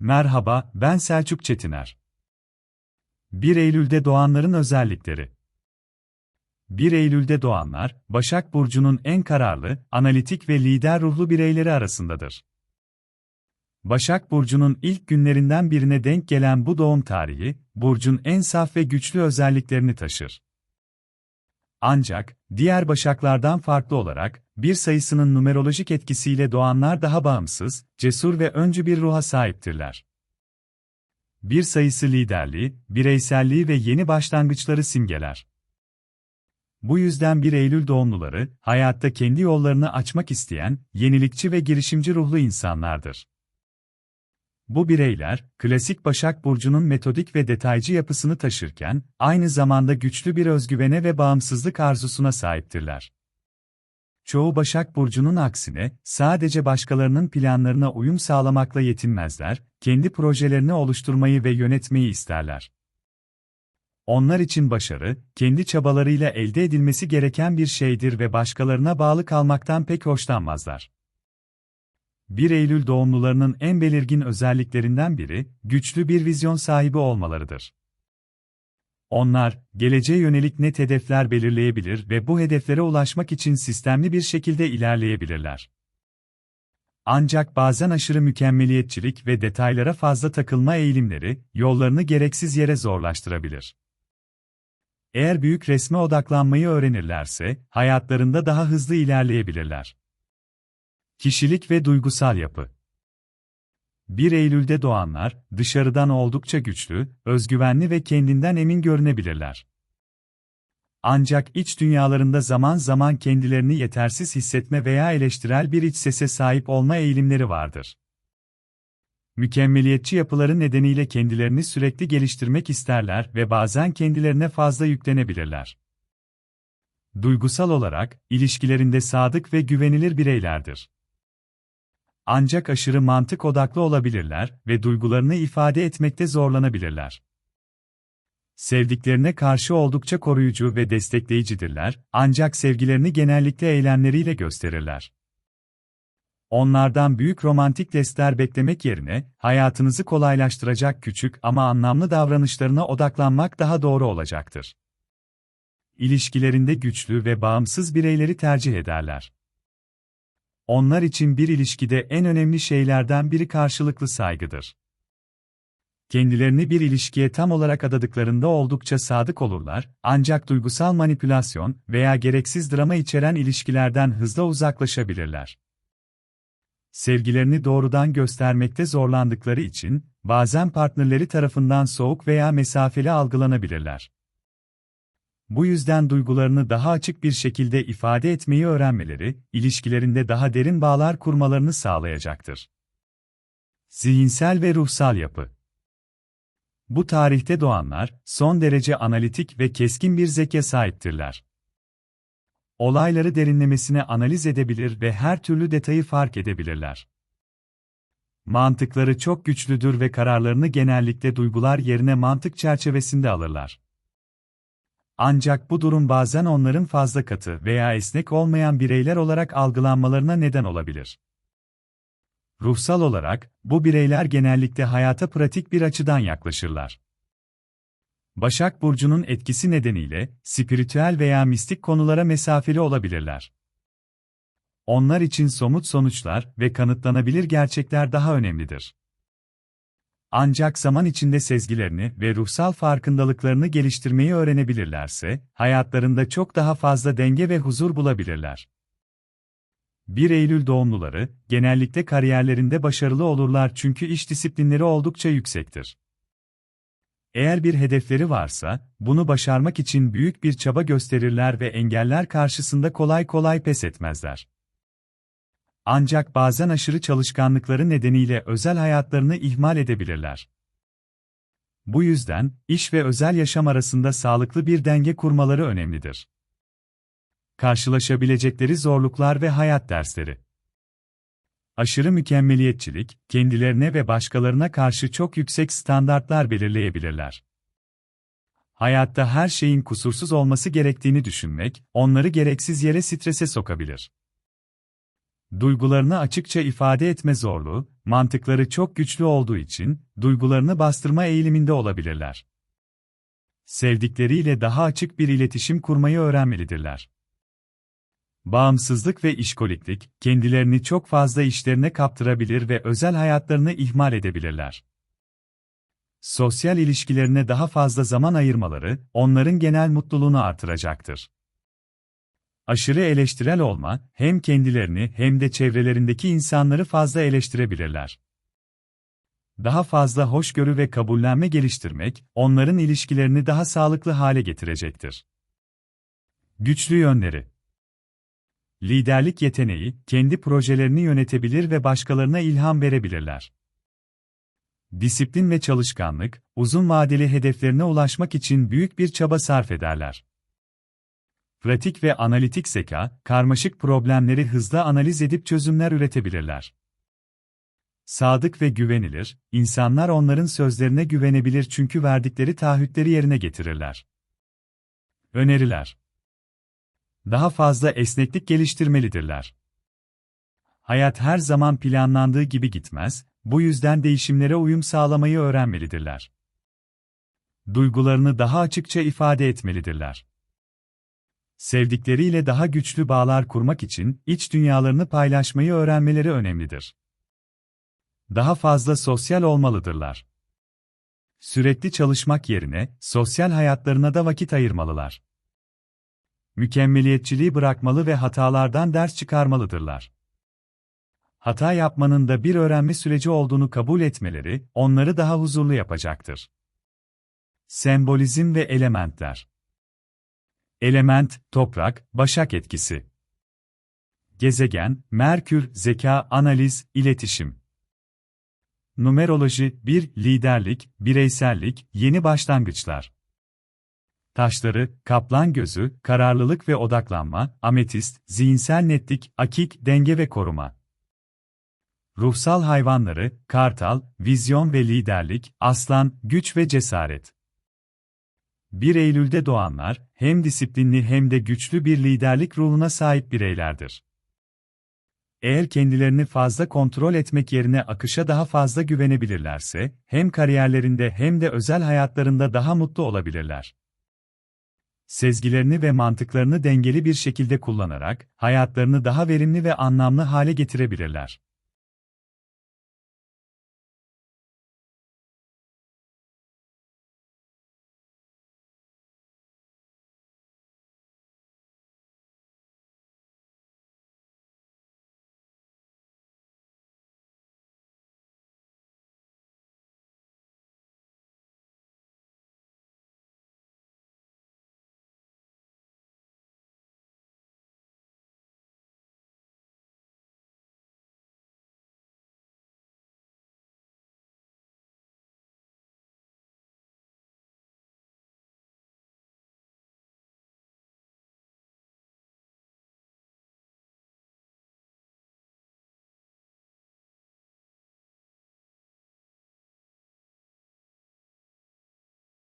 Merhaba, ben Selçuk Çetiner. 1 Eylül'de doğanların özellikleri 1 Eylül'de doğanlar, Başak Burcu'nun en kararlı, analitik ve lider ruhlu bireyleri arasındadır. Başak Burcu'nun ilk günlerinden birine denk gelen bu doğum tarihi, Burcu'nun en saf ve güçlü özelliklerini taşır. Ancak, diğer başaklardan farklı olarak, bir sayısının numerolojik etkisiyle doğanlar daha bağımsız, cesur ve öncü bir ruha sahiptirler. Bir sayısı liderliği, bireyselliği ve yeni başlangıçları simgeler. Bu yüzden 1 Eylül doğumluları, hayatta kendi yollarını açmak isteyen, yenilikçi ve girişimci ruhlu insanlardır. Bu bireyler, klasik Başak Burcu'nun metodik ve detaycı yapısını taşırken, aynı zamanda güçlü bir özgüvene ve bağımsızlık arzusuna sahiptirler. Çoğu Başak Burcu'nun aksine, sadece başkalarının planlarına uyum sağlamakla yetinmezler, kendi projelerini oluşturmayı ve yönetmeyi isterler. Onlar için başarı, kendi çabalarıyla elde edilmesi gereken bir şeydir ve başkalarına bağlı kalmaktan pek hoşlanmazlar. 1 Eylül doğumlularının en belirgin özelliklerinden biri, güçlü bir vizyon sahibi olmalarıdır. Onlar, geleceğe yönelik net hedefler belirleyebilir ve bu hedeflere ulaşmak için sistemli bir şekilde ilerleyebilirler. Ancak bazen aşırı mükemmeliyetçilik ve detaylara fazla takılma eğilimleri, yollarını gereksiz yere zorlaştırabilir. Eğer büyük resme odaklanmayı öğrenirlerse, hayatlarında daha hızlı ilerleyebilirler. Kişilik ve duygusal yapı 1 Eylül'de doğanlar, dışarıdan oldukça güçlü, özgüvenli ve kendinden emin görünebilirler. Ancak iç dünyalarında zaman zaman kendilerini yetersiz hissetme veya eleştirel bir iç sese sahip olma eğilimleri vardır. Mükemmeliyetçi yapıları nedeniyle kendilerini sürekli geliştirmek isterler ve bazen kendilerine fazla yüklenebilirler. Duygusal olarak, ilişkilerinde sadık ve güvenilir bireylerdir. Ancak aşırı mantık odaklı olabilirler ve duygularını ifade etmekte zorlanabilirler. Sevdiklerine karşı oldukça koruyucu ve destekleyicidirler, ancak sevgilerini genellikle eylemleriyle gösterirler. Onlardan büyük romantik destler beklemek yerine, hayatınızı kolaylaştıracak küçük ama anlamlı davranışlarına odaklanmak daha doğru olacaktır. İlişkilerinde güçlü ve bağımsız bireyleri tercih ederler. Onlar için bir ilişkide en önemli şeylerden biri karşılıklı saygıdır. Kendilerini bir ilişkiye tam olarak adadıklarında oldukça sadık olurlar, ancak duygusal manipülasyon veya gereksiz drama içeren ilişkilerden hızla uzaklaşabilirler. Sevgilerini doğrudan göstermekte zorlandıkları için, bazen partnerleri tarafından soğuk veya mesafeli algılanabilirler. Bu yüzden duygularını daha açık bir şekilde ifade etmeyi öğrenmeleri, ilişkilerinde daha derin bağlar kurmalarını sağlayacaktır. Zihinsel ve ruhsal yapı Bu tarihte doğanlar, son derece analitik ve keskin bir zeka sahiptirler. Olayları derinlemesine analiz edebilir ve her türlü detayı fark edebilirler. Mantıkları çok güçlüdür ve kararlarını genellikle duygular yerine mantık çerçevesinde alırlar. Ancak bu durum bazen onların fazla katı veya esnek olmayan bireyler olarak algılanmalarına neden olabilir. Ruhsal olarak, bu bireyler genellikle hayata pratik bir açıdan yaklaşırlar. Başak Burcu'nun etkisi nedeniyle, spiritüel veya mistik konulara mesafeli olabilirler. Onlar için somut sonuçlar ve kanıtlanabilir gerçekler daha önemlidir. Ancak zaman içinde sezgilerini ve ruhsal farkındalıklarını geliştirmeyi öğrenebilirlerse, hayatlarında çok daha fazla denge ve huzur bulabilirler. 1 Eylül doğumluları, genellikle kariyerlerinde başarılı olurlar çünkü iş disiplinleri oldukça yüksektir. Eğer bir hedefleri varsa, bunu başarmak için büyük bir çaba gösterirler ve engeller karşısında kolay kolay pes etmezler. Ancak bazen aşırı çalışkanlıkları nedeniyle özel hayatlarını ihmal edebilirler. Bu yüzden, iş ve özel yaşam arasında sağlıklı bir denge kurmaları önemlidir. Karşılaşabilecekleri zorluklar ve hayat dersleri. Aşırı mükemmeliyetçilik, kendilerine ve başkalarına karşı çok yüksek standartlar belirleyebilirler. Hayatta her şeyin kusursuz olması gerektiğini düşünmek, onları gereksiz yere strese sokabilir. Duygularını açıkça ifade etme zorluğu, mantıkları çok güçlü olduğu için, duygularını bastırma eğiliminde olabilirler. Sevdikleriyle daha açık bir iletişim kurmayı öğrenmelidirler. Bağımsızlık ve işkoliklik, kendilerini çok fazla işlerine kaptırabilir ve özel hayatlarını ihmal edebilirler. Sosyal ilişkilerine daha fazla zaman ayırmaları, onların genel mutluluğunu artıracaktır. Aşırı eleştirel olma, hem kendilerini hem de çevrelerindeki insanları fazla eleştirebilirler. Daha fazla hoşgörü ve kabullenme geliştirmek, onların ilişkilerini daha sağlıklı hale getirecektir. Güçlü yönleri Liderlik yeteneği, kendi projelerini yönetebilir ve başkalarına ilham verebilirler. Disiplin ve çalışkanlık, uzun vadeli hedeflerine ulaşmak için büyük bir çaba sarf ederler. Pratik ve analitik zeka, karmaşık problemleri hızla analiz edip çözümler üretebilirler. Sadık ve güvenilir, insanlar onların sözlerine güvenebilir çünkü verdikleri taahhütleri yerine getirirler. Öneriler Daha fazla esneklik geliştirmelidirler. Hayat her zaman planlandığı gibi gitmez, bu yüzden değişimlere uyum sağlamayı öğrenmelidirler. Duygularını daha açıkça ifade etmelidirler. Sevdikleriyle daha güçlü bağlar kurmak için iç dünyalarını paylaşmayı öğrenmeleri önemlidir. Daha fazla sosyal olmalıdırlar. Sürekli çalışmak yerine sosyal hayatlarına da vakit ayırmalılar. Mükemmeliyetçiliği bırakmalı ve hatalardan ders çıkarmalıdırlar. Hata yapmanın da bir öğrenme süreci olduğunu kabul etmeleri onları daha huzurlu yapacaktır. Sembolizm ve elementler Element, toprak, başak etkisi. Gezegen, Merkür, zeka, analiz, iletişim. Numeroloji 1. Liderlik, bireysellik, yeni başlangıçlar. Taşları, kaplan gözü, kararlılık ve odaklanma, ametist, zihinsel netlik, akik, denge ve koruma. Ruhsal hayvanları, kartal, vizyon ve liderlik, aslan, güç ve cesaret. 1 Eylül'de doğanlar, hem disiplinli hem de güçlü bir liderlik ruhuna sahip bireylerdir. Eğer kendilerini fazla kontrol etmek yerine akışa daha fazla güvenebilirlerse, hem kariyerlerinde hem de özel hayatlarında daha mutlu olabilirler. Sezgilerini ve mantıklarını dengeli bir şekilde kullanarak, hayatlarını daha verimli ve anlamlı hale getirebilirler.